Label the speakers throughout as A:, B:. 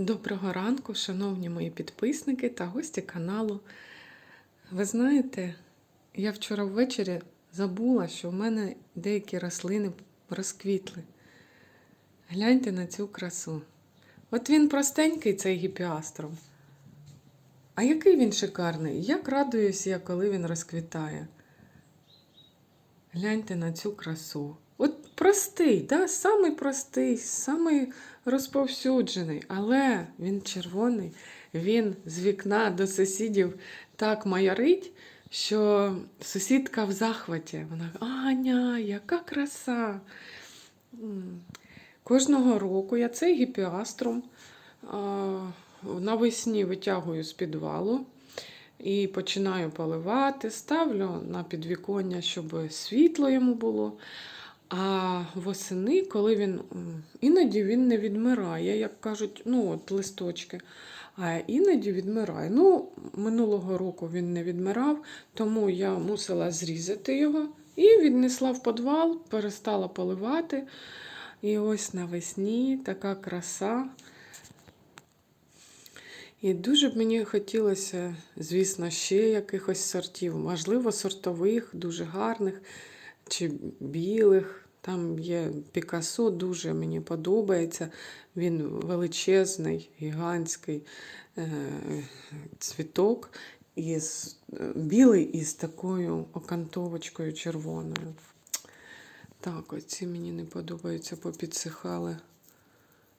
A: Доброго ранку, шановні мої підписники та гості каналу. Ви знаєте, я вчора ввечері забула, що в мене деякі рослини розквітли. Гляньте на цю красу. От він простенький, цей гіпіастром. А який він шикарний! Як радуюсь я, коли він розквітає. Гляньте на цю красу. Простий, да? самий простий, самий розповсюджений, але він червоний, він з вікна до сусідів так майорить, що сусідка в захваті. Вона Аня, яка краса! Кожного року я цей гіпіаструм навесні витягую з підвалу і починаю поливати, ставлю на підвіконня, щоб світло йому було. А восени, коли він іноді він не відмирає, як кажуть, ну от листочки, а іноді відмирає. Ну, минулого року він не відмирав, тому я мусила зрізати його і віднесла в підвал, перестала поливати. І ось навесні така краса. І дуже б мені хотілося, звісно, ще якихось сортів, можливо, сортових, дуже гарних чи білих. Там є Пікасо, дуже мені подобається. Він величезний, гігантський е, цвіток, із, білий із такою окантовочкою червоною. Так, оці мені не подобаються, попідсихали.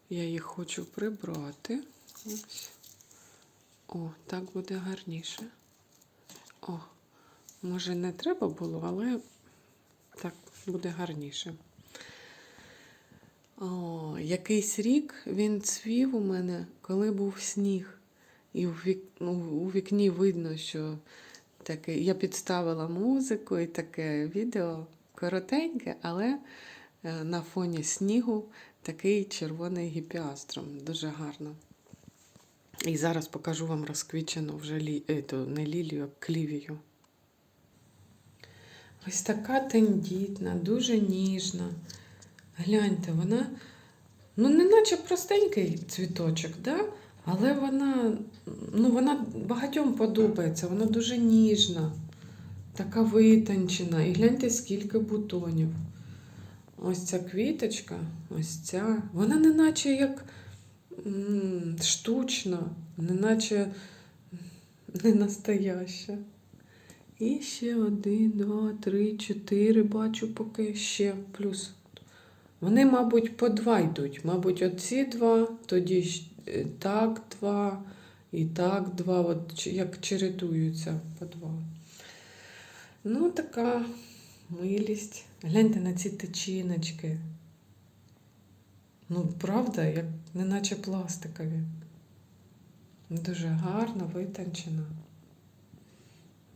A: Я їх хочу прибрати. Ось. О, так буде гарніше. О, може, не треба було, але так буде гарніше. О, якийсь рік він цвів у мене, коли був сніг. І у, вік, ну, у вікні видно, що таке, я підставила музику і таке відео коротеньке, але е, на фоні снігу такий червоний гіпіастром. Дуже гарно. І зараз покажу вам розквічену вже лі... Ето, не лілію, а клівію. Ось така тендітна, дуже ніжна. Гляньте, вона, ну, не наче простенький цвіточок, да? але вона, ну, вона багатьом подобається, вона дуже ніжна, така витончена. І гляньте, скільки бутонів. Ось ця квіточка, ось ця. Вона не наче як штучна, не наче не настояща. І ще один, два, три, чотири, бачу поки ще плюс. Вони, мабуть, по два йдуть. Мабуть, оці два, тоді е, так два і так два, от як чередуються по два. Ну, така милість. Гляньте на ці течіночки. Ну, правда, як неначе пластикові. Дуже гарно витончена.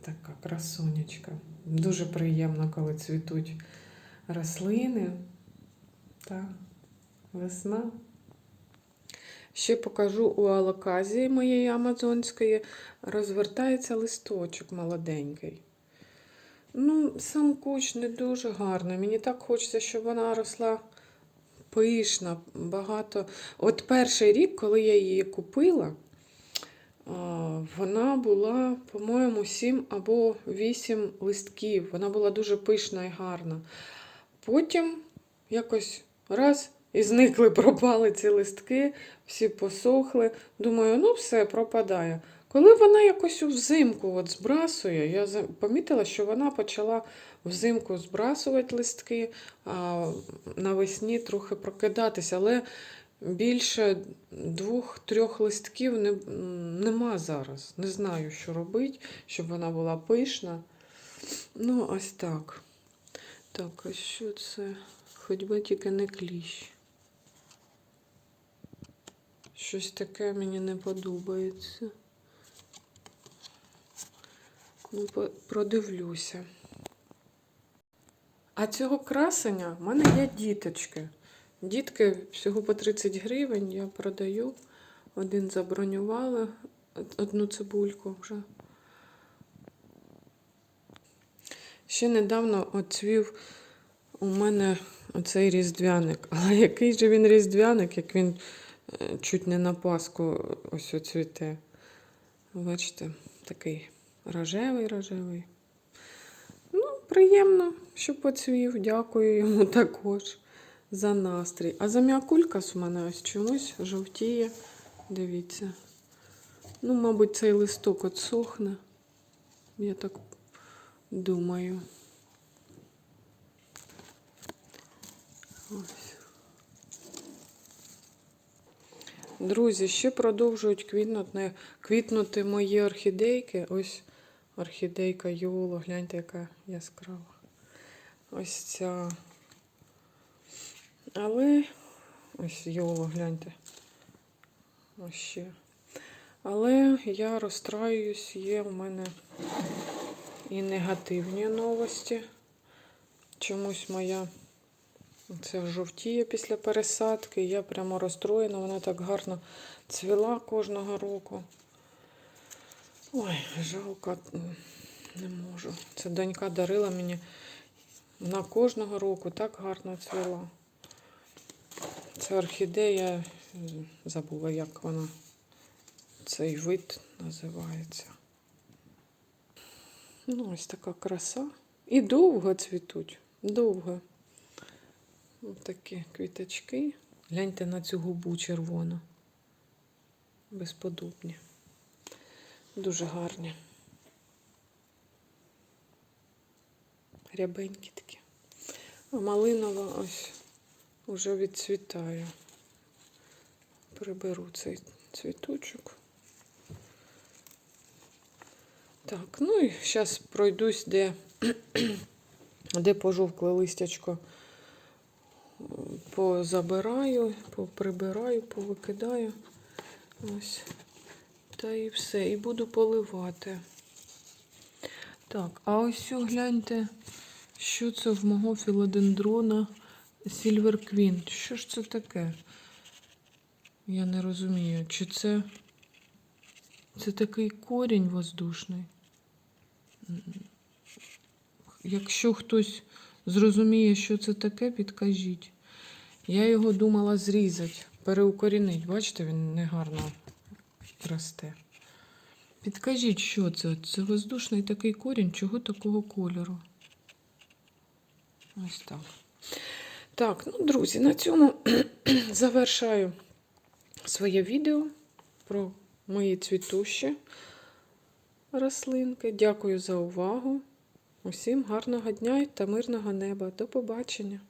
A: Така красунечка. Дуже приємно, коли цвітуть рослини. Та весна. Ще покажу у алоказії моєї амазонської розвертається листочок молоденький. Ну, сам куч не дуже гарний. Мені так хочеться, щоб вона росла пишна, багато. От перший рік, коли я її купила, Вона була, по-моєму, 7 або 8 листків. Вона була дуже пишна і гарна. Потім якось раз і зникли, пропали ці листки, всі посохли. Думаю, ну все, пропадає. Коли вона якось взимку от збрасує, я помітила, що вона почала взимку збрасувати листки, а навесні трохи прокидатися. Але більше двох-трьох листків не, нема зараз. Не знаю, що робити, щоб вона була пишна. Ну, ось так. Так, а що це? Хоч би тільки не кліщ. Щось таке мені не подобається. Ну, продивлюся. А цього красення в мене є діточки. Дітки всього по 30 гривень я продаю. Один забронювали, одну цибульку вже. Ще недавно оцвів у мене оцей різдвяник. Але який же він різдвяник, як він е, чуть не на Пасху ось оцвіте. Бачите, такий рожевий, рожевий. Ну, приємно, що поцвів. Дякую йому також за настрій. А заміакулькас у мене ось чомусь жовтіє. Дивіться. Ну, мабуть, цей листок отсохне. Я так думаю. Ось. Друзі, ще продовжують квітнути, квітнути мої орхідейки. Ось орхідейка Йоло, гляньте, яка яскрава. Ось ця. Але ось Йоло, гляньте. Ось ще. Але я розстраююсь, є в мене і негативні новості. Чомусь моя це жовтіє після пересадки. Я прямо розстроєна, вона так гарно цвіла кожного року. Ой, жалко, не можу. Це донька дарила мені на кожного року так гарно цвіла. Це орхідея, забула, як вона цей вид називається. Ну, ось така краса. І довго цвітуть. Довго. Ось такі квіточки. Гляньте на цю губу червону. Безподобні. Дуже гарні. Рябенькі такі. Малинова ось уже відцвітає. Приберу цей цвіточок. Так, ну і зараз пройдусь, де, де пожовкле листячко позабираю, поприбираю, повикидаю. Ось. Та і все. І буду поливати. Так, а ось гляньте, що це в мого філодендрона Silver Queen. Що ж це таке? Я не розумію, чи це, це такий корінь воздушний. Якщо хтось зрозуміє, що це таке, підкажіть. Я його думала зрізати, переукорінити. Бачите, він негарно росте. Підкажіть, що це? Це воздушний такий корінь, чого такого кольору? Ось так. Так, ну, друзі, на цьому завершаю своє відео про мої цвітущі рослинки. Дякую за увагу. Усім гарного дня та мирного неба. До побачення!